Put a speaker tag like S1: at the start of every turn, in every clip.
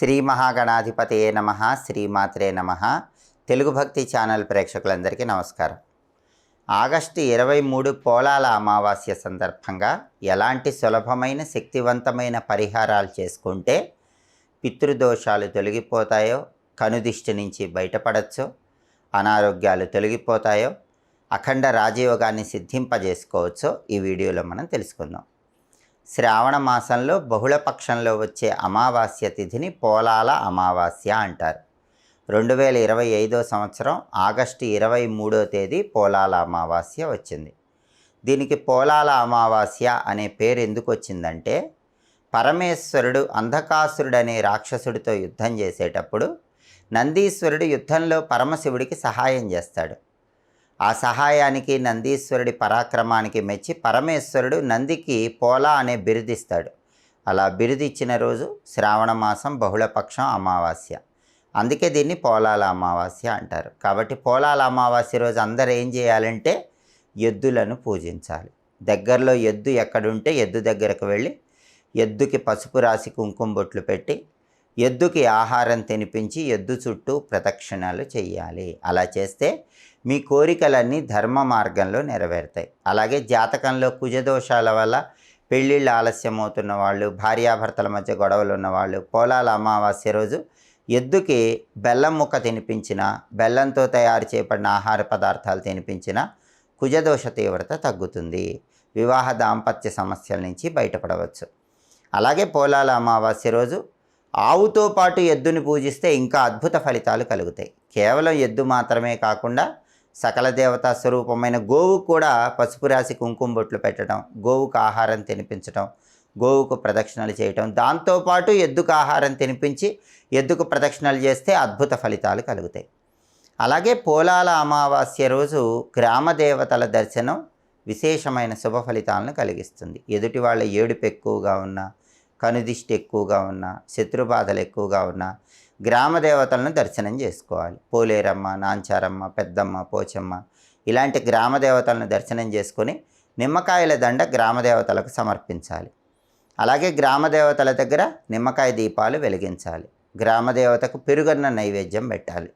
S1: శ్రీ మహాగణాధిపతయే నమ శ్రీమాత్రే నమ. తెలుగు భక్తి ఛానల్ ప్రేక్షకులందరికీ నమస్కారం. ఆగస్టు ఇరవై మూడు పోలాల అమావాస్య సందర్భంగా ఎలాంటి సులభమైన శక్తివంతమైన పరిహారాలు చేసుకుంటే పితృదోషాలు తొలగిపోతాయో కనుదిష్టి నుంచి బయటపడచ్చో అనారోగ్యాలు తొలగిపోతాయో అఖండ రాజయోగాన్ని సిద్ధింపజేసుకోవచ్చో ఈ వీడియోలో మనం తెలుసుకుందాం. శ్రావణ మాసంలో బహుళపక్షంలో వచ్చే అమావాస్య తిథిని పోలాల అమావాస్య అంటారు. రెండు వేల ఇరవై ఐదో సంవత్సరం ఆగస్టు ఇరవై మూడో తేదీ పోలాల అమావాస్య వచ్చింది. దీనికి పోలాల అమావాస్య అనే పేరు ఎందుకు వచ్చిందంటే పరమేశ్వరుడు అంధకాసురుడనే రాక్షసుడితో యుద్ధం చేసేటప్పుడు నందీశ్వరుడు యుద్ధంలో పరమశివుడికి సహాయం చేస్తాడు. ఆ సహాయానికి నందీశ్వరుడి పరాక్రమానికి మెచ్చి పరమేశ్వరుడు నందికి పోలా అనే బిరుదిస్తాడు. అలా బిరుదిచ్చిన రోజు శ్రావణ మాసం బహుళపక్షం అమావాస్య. అందుకే దీన్ని పోలాల అమావాస్య అంటారు. కాబట్టి పోలాల అమావాస్య రోజు అందరూ ఏం చేయాలంటే ఎద్దులను పూజించాలి. దగ్గరలో ఎద్దు ఎక్కడుంటే ఎద్దు దగ్గరకు వెళ్ళి ఎద్దుకి పసుపు రాసి కుంకుమ బొట్లు పెట్టి ఎద్దుకి ఆహారం తినిపించి ఎద్దు చుట్టూ ప్రదక్షిణాలు చేయాలి అలా చేస్తే మీ కోరికలన్నీ ధర్మ మార్గంలో నెరవేరుతాయి. అలాగే జాతకంలో కుజదోషాల వల్ల పెళ్ళిళ్ళు ఆలస్యం అవుతున్న వాళ్ళు భార్యాభర్తల మధ్య గొడవలు ఉన్నవాళ్ళు పోలాల అమావాస్య రోజు ఎద్దుకి బెల్లం ముక్క తినిపించిన బెల్లంతో తయారు చేయబడిన ఆహార పదార్థాలు తినిపించిన కుజదోష తీవ్రత తగ్గుతుంది. వివాహ దాంపత్య సమస్యల నుంచి బయటపడవచ్చు. అలాగే పోలాల అమావాస్య రోజు ఆవుతో పాటు ఎద్దుని పూజిస్తే ఇంకా అద్భుత ఫలితాలు కలుగుతాయి. కేవలం ఎద్దు మాత్రమే కాకుండా సకల దేవతా స్వరూపమైన గోవు కూడా పసుపు రాసి కుంకుమ బొట్లు పెట్టడం గోవుకు ఆహారం తినిపించడం గోవుకు ప్రదక్షిణలు చేయటం దాంతోపాటు ఎద్దుకు ఆహారం తినిపించి ఎద్దుకు ప్రదక్షిణలు చేస్తే అద్భుత ఫలితాలు కలుగుతాయి. అలాగే పోలాల అమావాస్య రోజు గ్రామ దేవతల దర్శనం విశేషమైన శుభ ఫలితాలను కలిగిస్తుంది. ఎదుటి వాళ్ళ ఏడుపు ఎక్కువగా ఉన్నా కనుదిష్టి ఎక్కువగా ఉన్నా శత్రుబాధలు ఎక్కువగా ఉన్నా గ్రామ దేవతలను దర్శనం చేసుకోవాలి. పోలేరమ్మ నాంచారమ్మ పెద్దమ్మ పోచమ్మ ఇలాంటి గ్రామ దేవతలను దర్శనం చేసుకొని నిమ్మకాయల దండ గ్రామ దేవతలకు సమర్పించాలి. అలాగే గ్రామ దేవతల దగ్గర నిమ్మకాయ దీపాలు వెలిగించాలి. గ్రామ దేవతకు పెరుగన్న నైవేద్యం పెట్టాలి.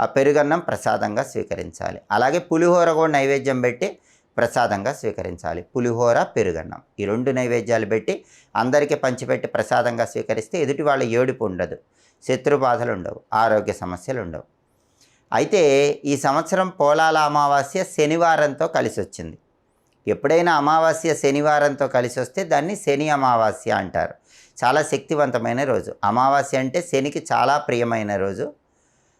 S1: ఆ పెరుగన్నం ప్రసాదంగా స్వీకరించాలి. అలాగే పులిహోర కూడా నైవేద్యం పెట్టి ప్రసాదంగా స్వీకరించాలి. పులిహోర పెరుగన్నం ఈ రెండు నైవేద్యాలు పెట్టి అందరికీ పంచిపెట్టి ప్రసాదంగా స్వీకరిస్తే ఎదుటి వాళ్ళ ఏడుపు ఉండదు. శత్రు బాధలు ఉండవు ఆరోగ్య సమస్యలు ఉండవు. అయితే ఈ సంవత్సరం పోలాల అమావాస్య శనివారంతో కలిసి వచ్చింది ఎప్పుడైనా అమావాస్య శనివారంతో కలిసి వస్తే దాన్ని శని అమావాస్య అంటారు. చాలా శక్తివంతమైన రోజు. అమావాస్య అంటే శనికి చాలా ప్రియమైన రోజు.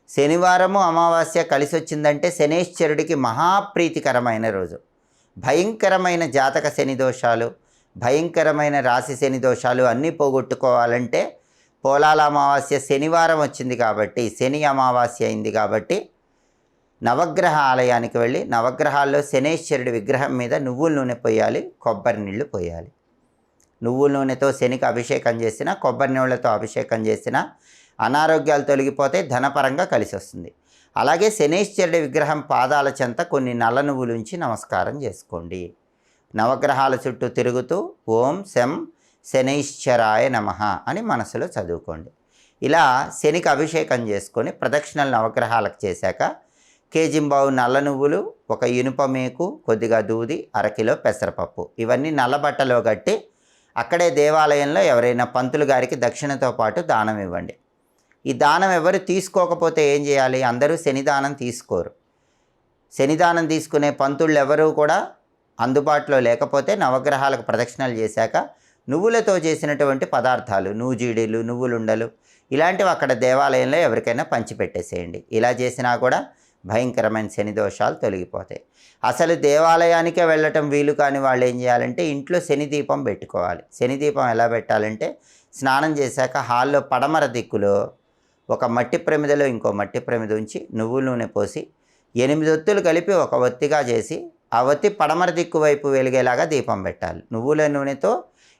S1: శనివారము అమావాస్య కలిసి వచ్చిందంటే శనేశ్వరుడికి మహాప్రీతికరమైన రోజు. భయంకరమైన జాతక శని దోషాలు భయంకరమైన రాశి శని దోషాలు అన్నీ పోగొట్టుకోవాలంటే పోలాల అమావాస్య శనివారం వచ్చింది కాబట్టి శని అమావాస్య అయింది కాబట్టి నవగ్రహ ఆలయానికి వెళ్ళి నవగ్రహాల్లో శనేశ్వరుడి విగ్రహం మీద నువ్వుల నూనె పోయాలి కొబ్బరి నీళ్ళు పోయాలి. నువ్వుల నూనెతో శనికి అభిషేకం చేసినా కొబ్బరి నీళ్ళతో అభిషేకం చేసినా అనారోగ్యాలు తొలగిపోతే ధనపరంగా కలిసి వస్తుంది అలాగే శనేశ్వరుడి విగ్రహం పాదాల చెంత కొన్ని నల్ల నువ్వులుంచి నమస్కారం చేసుకోండి. నవగ్రహాల చుట్టూ తిరుగుతూ ఓం శం శనైశ్చరాయ నమ అని మనసులో చదువుకోండి. ఇలా శనికి అభిషేకం చేసుకొని ప్రదక్షిణలు నవగ్రహాలకు చేశాక కేజింబావు నల్ల నువ్వులు ఒక ఇనుప మేకు కొద్దిగా దూది అరకిలో పెసరపప్పు ఇవన్నీ నల్లబట్టలో కట్టి అక్కడే దేవాలయంలో ఎవరైనా పంతులు గారికి దక్షిణతో పాటు దానం ఇవ్వండి. ఈ దానం ఎవరు తీసుకోకపోతే ఏం చేయాలి? అందరూ శనిదానం తీసుకోరు. శనిదానం తీసుకునే పంతుళ్ళు ఎవరు కూడా అందుబాటులో లేకపోతే నవగ్రహాలకు ప్రదక్షిణలు చేశాక నువ్వులతో చేసినటువంటి పదార్థాలు నూజీడీలు నువ్వులుండలు ఇలాంటివి అక్కడ దేవాలయంలో ఎవరికైనా పంచిపెట్టేసేయండి. ఇలా చేసినా కూడా భయంకరమైన శని దోషాలు తొలగిపోతాయి. అసలు దేవాలయానికే వెళ్ళటం వీలు కాని వాళ్ళు ఏం చేయాలంటే ఇంట్లో శని దీపం పెట్టుకోవాలి. శని దీపం ఎలా పెట్టాలంటే స్నానం చేశాక హాల్లో పడమర దిక్కులో ఒక మట్టి ప్రమిదలో ఇంకో మట్టి ప్రమిద ఉంచి నువ్వుల నూనె పోసి ఎనిమిది ఒత్తులు కలిపి ఒక ఒత్తిగా చేసి ఆ ఒత్తి పడమర దిక్కు వైపు వెలిగేలాగా దీపం పెట్టాలి. నువ్వుల నూనెతో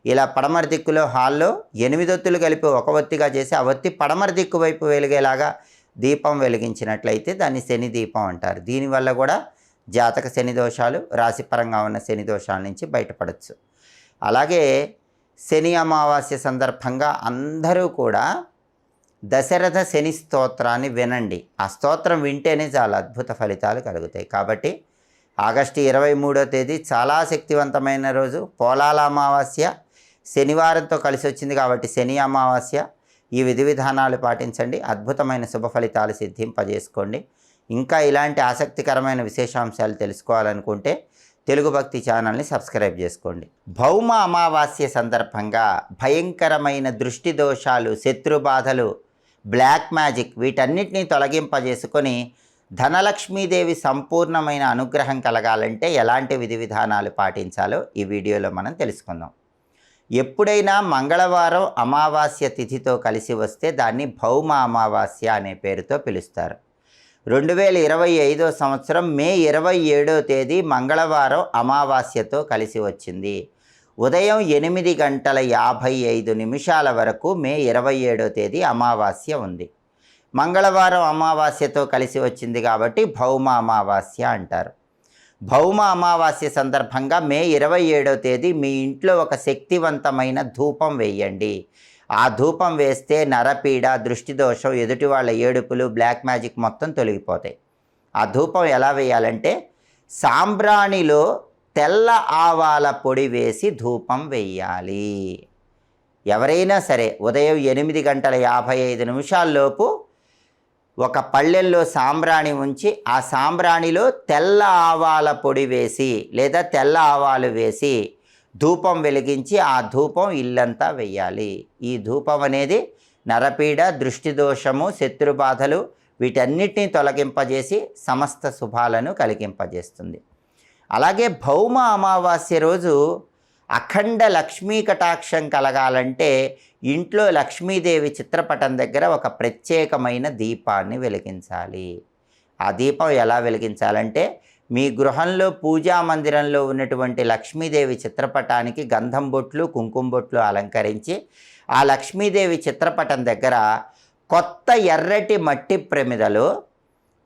S1: ఇలా పడమర దిక్కులో హాల్లో ఎనిమిది ఒత్తులు కలిపి ఒక ఒత్తిగా చేసి ఆ ఒత్తి పడమర దిక్కు వైపు వెలిగేలాగా దీపం వెలిగించినట్లయితే దాన్ని శని దీపం అంటారు. దీనివల్ల కూడా జాతక శని దోషాలు రాశిపరంగా ఉన్న శని దోషాల నుంచి బయటపడవచ్చు అలాగే శని అమావాస్య సందర్భంగా అందరూ కూడా దశరథ శని స్తోత్రాన్ని వినండి. ఆ స్తోత్రం వింటేనే చాలా అద్భుత ఫలితాలు కలుగుతాయి. కాబట్టి ఆగస్టు ఇరవై మూడో తేదీ చాలా శక్తివంతమైన రోజు. పోలాల అమావాస్య శనివారంతో కలిసి వచ్చింది కాబట్టి శని అమావాస్య ఈ విధి విధానాలు పాటించండి. అద్భుతమైన శుభ ఫలితాలు సిద్ధింపజేసుకోండి. ఇంకా ఇలాంటి ఆసక్తికరమైన విశేషాంశాలు తెలుసుకోవాలనుకుంటే తెలుగు భక్తి ఛానల్ని సబ్స్క్రైబ్ చేసుకోండి. భౌమ అమావాస్య సందర్భంగా భయంకరమైన దృష్టి దోషాలు శత్రు బాధలు బ్లాక్ మ్యాజిక్ వీటన్నిటినీ తొలగింపజేసుకొని ధనలక్ష్మీదేవి సంపూర్ణమైన అనుగ్రహం కలగాలంటే ఎలాంటి విధి విధానాలు పాటించాలో ఈ వీడియోలో మనం తెలుసుకుందాం. ఎప్పుడైనా మంగళవారం అమావాస్య తిథితో కలిసి వస్తే దాన్ని భౌమ అమావాస్య అనే పేరుతో పిలుస్తారు. రెండు వేల ఇరవై ఐదో సంవత్సరం మే ఇరవై ఏడో తేదీ మంగళవారం అమావాస్యతో కలిసి వచ్చింది. ఉదయం ఎనిమిది గంటల యాభై ఐదు నిమిషాల వరకు మే ఇరవై ఏడో తేదీ అమావాస్య ఉంది. మంగళవారం అమావాస్యతో కలిసి వచ్చింది కాబట్టి భౌమ అమావాస్య అంటారు. భౌమ అమావాస్య సందర్భంగా మే ఇరవై ఏడో తేదీ మీ ఇంట్లో ఒక శక్తివంతమైన ధూపం వేయండి. ఆ ధూపం వేస్తే నరపీడ దృష్టి దోషం ఎదుటి వాళ్ళ ఏడుపులు బ్లాక్ మ్యాజిక్ మొత్తం తొలగిపోతాయి. ఆ ధూపం ఎలా వేయాలంటే సాంబ్రాణిలో తెల్ల ఆవాల పొడి వేసి ధూపం వేయాలి ఎవరైనా సరే ఉదయం ఎనిమిది గంటల యాభై ఐదు నిమిషాల్లోపు ఒక పళ్ళెల్లో సాంబ్రాణి ఉంచి ఆ సాంబ్రాణిలో తెల్ల ఆవాల పొడి వేసి లేదా తెల్ల ఆవాలు వేసి ధూపం వెలిగించి ఆ ధూపం ఇల్లంతా వెయ్యాలి. ఈ ధూపం అనేది నరపీడ దృష్టి దోషము శత్రుబాధలు వీటన్నిటిని తొలగింపజేసి సమస్త శుభాలను కలిగింపజేస్తుంది. అలాగే భౌమ అమావాస్య రోజు అఖండ లక్ష్మీ కటాక్షం కలగాలంటే ఇంట్లో లక్ష్మీదేవి చిత్రపటం దగ్గర ఒక ప్రత్యేకమైన దీపాన్ని వెలిగించాలి. ఆ దీపం ఎలా వెలిగించాలంటే మీ గృహంలో పూజా మందిరంలో ఉన్నటువంటి లక్ష్మీదేవి చిత్రపటానికి గంధం బొట్లు కుంకుమ బొట్లు అలంకరించి ఆ లక్ష్మీదేవి చిత్రపటం దగ్గర కొత్త ఎర్రటి మట్టి ప్రమిదలో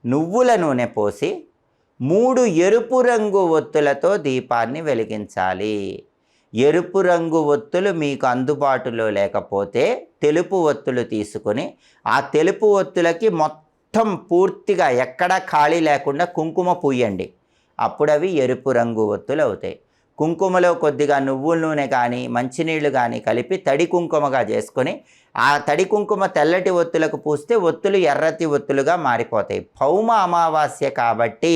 S1: నువ్వుల నూనె పోసి మూడు ఎరుపు రంగు ఒత్తులతో దీపాన్ని వెలిగించాలి. ఎరుపు రంగు ఒత్తులు మీకు అందుబాటులో లేకపోతే తెలుపు ఒత్తులు తీసుకొని ఆ తెలుపు ఒత్తులకి మొత్తం పూర్తిగా ఎక్కడా ఖాళీ లేకుండా కుంకుమ పూయండి. అప్పుడు అవి ఎరుపు రంగు ఒత్తులు అవుతాయి. కుంకుమలో కొద్దిగా నువ్వుల నూనె కానీ మంచినీళ్ళు కానీ కలిపి తడి కుంకుమగా చేసుకొని ఆ తడి కుంకుమ తెల్లటి ఒత్తులకు పూస్తే ఒత్తులు ఎర్రటి ఒత్తులుగా మారిపోతాయి. భౌమ అమావాస్య కాబట్టి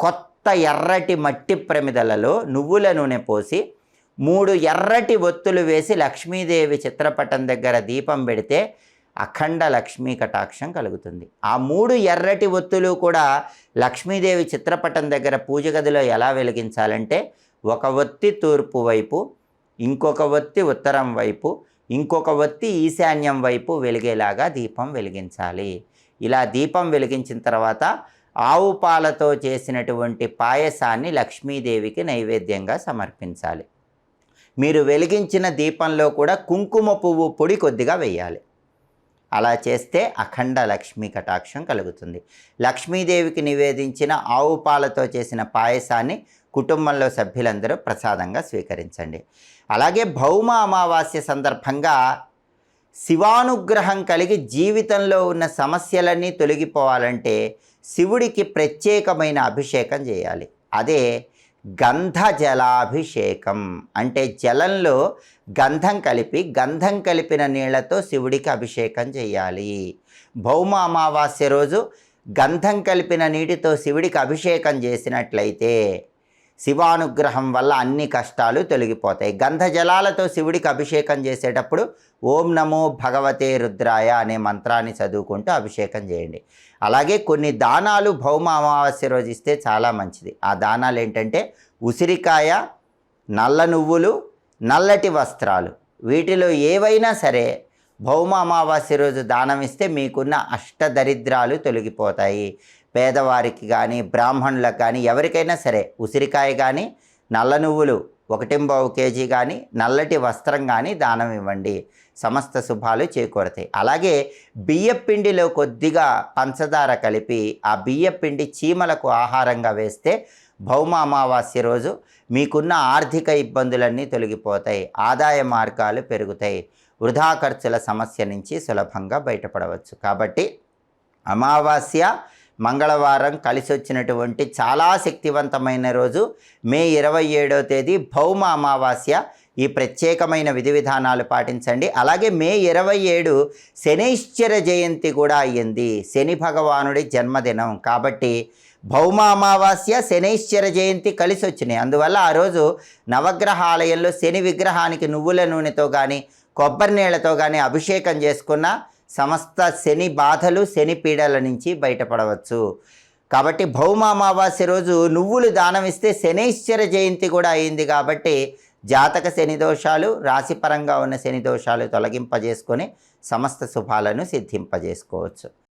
S1: కొత్త ఎర్రటి మట్టి ప్రమిదలలో నువ్వుల నూనె పోసి మూడు ఎర్రటి ఒత్తులు వేసి లక్ష్మీదేవి చిత్రపటం దగ్గర దీపం పెడితే అఖండ లక్ష్మీ కటాక్షం కలుగుతుంది. ఆ మూడు ఎర్రటి ఒత్తులు కూడా లక్ష్మీదేవి చిత్రపటం దగ్గర పూజ గదిలో ఎలా వెలిగించాలంటే ఒక ఒత్తి తూర్పు వైపు ఇంకొక ఒత్తి ఉత్తరం వైపు ఇంకొక ఒత్తి ఈశాన్యం వైపు వెలిగేలాగా దీపం వెలిగించాలి. ఇలా దీపం వెలిగించిన తర్వాత ఆవు పాలతో చేసినటువంటి పాయసాన్ని లక్ష్మీదేవికి నైవేద్యంగా సమర్పించాలి. మీరు వెలిగించిన దీపంలో కూడా కుంకుమ పువ్వు పొడి కొద్దిగా వేయాలి. అలా చేస్తే అఖండ లక్ష్మీ కటాక్షం కలుగుతుంది. లక్ష్మీదేవికి నివేదించిన ఆవు పాలతో చేసిన పాయసాన్ని కుటుంబంలో సభ్యులందరూ ప్రసాదంగా స్వీకరించండి. అలాగే భౌమ అమావాస్య సందర్భంగా శివానుగ్రహం కలిగి జీవితంలో ఉన్న సమస్యలన్నీ తొలగిపోవాలంటే శివుడికి ప్రత్యేకమైన అభిషేకం చేయాలి. అదే గంధ జలాభిషేకం అంటే జలంలో గంధం కలిపి గంధం కలిపిన నీళ్ళతో శివుడికి అభిషేకం చేయాలి. భౌమ అమావాస్య రోజు గంధం కలిపిన నీటితో శివుడికి అభిషేకం చేసినట్లయితే శివానుగ్రహం వల్ల అన్ని కష్టాలు తొలగిపోతాయి. గంధజలాలతో శివుడికి అభిషేకం చేసేటప్పుడు ఓం నమో భగవతే రుద్రాయ అనే మంత్రాన్ని చదువుకుంటూ అభిషేకం చేయండి. అలాగే కొన్ని దానాలు భౌమ అమావాస్య రోజు ఇస్తే చాలా మంచిది. ఆ దానాలు ఏంటంటే ఉసిరికాయ నల్ల నువ్వులు నల్లటి వస్త్రాలు. వీటిలో ఏవైనా సరే భౌమ అమావాస్య రోజు దానం ఇస్తే మీకున్న అష్టదరిద్రాలు తొలగిపోతాయి. పేదవారికి కానీ బ్రాహ్మణులకు కానీ ఎవరికైనా సరే ఉసిరికాయ కానీ నల్ల నువ్వులు ఒకటింబావు కేజీ కానీ నల్లటి వస్త్రం కానీ దానం ఇవ్వండి. సమస్త శుభాలు చేకూరతాయి. అలాగే బియ్యపిండిలో కొద్దిగా పంచదార కలిపి ఆ బియ్యపిండి చీమలకు ఆహారంగా వేస్తే భౌమ అమావాస్య రోజు మీకున్న ఆర్థిక ఇబ్బందులన్నీ తొలగిపోతాయి. ఆదాయ మార్గాలు పెరుగుతాయి. వృధా ఖర్చుల సమస్య నుంచి సులభంగా బయటపడవచ్చు. కాబట్టి అమావాస్య మంగళవారం కలిసి వచ్చినటువంటి చాలా శక్తివంతమైన రోజు మే ఇరవై ఏడవ తేదీ భౌమ అమావాస్య. ఈ ప్రత్యేకమైన విధి విధానాలు పాటించండి. అలాగే మే ఇరవై ఏడు శనైశ్చర జయంతి కూడా అయ్యింది. శని భగవానుడి జన్మదినం. కాబట్టి భౌమ అమావాస్య శనైశ్చర జయంతి కలిసి వచ్చినాయి అందువల్ల ఆ రోజు నవగ్రహాలయంలో శని విగ్రహానికి నువ్వుల నూనెతో కానీ కొబ్బరి నీళ్ళతో కానీ అభిషేకం చేసుకున్న సమస్త శని బాధలు శని పీడల నుంచి బయటపడవచ్చు. కాబట్టి భౌమ అమావాస్య రోజు నువ్వులు దానం ఇస్తే శనైశ్చర జయంతి కూడా అయింది కాబట్టి జాతక శని దోషాలు రాశిపరంగా ఉన్న శని దోషాలు తొలగింపజేసుకొని సమస్త శుభాలను సిద్ధింపజేసుకోవచ్చు.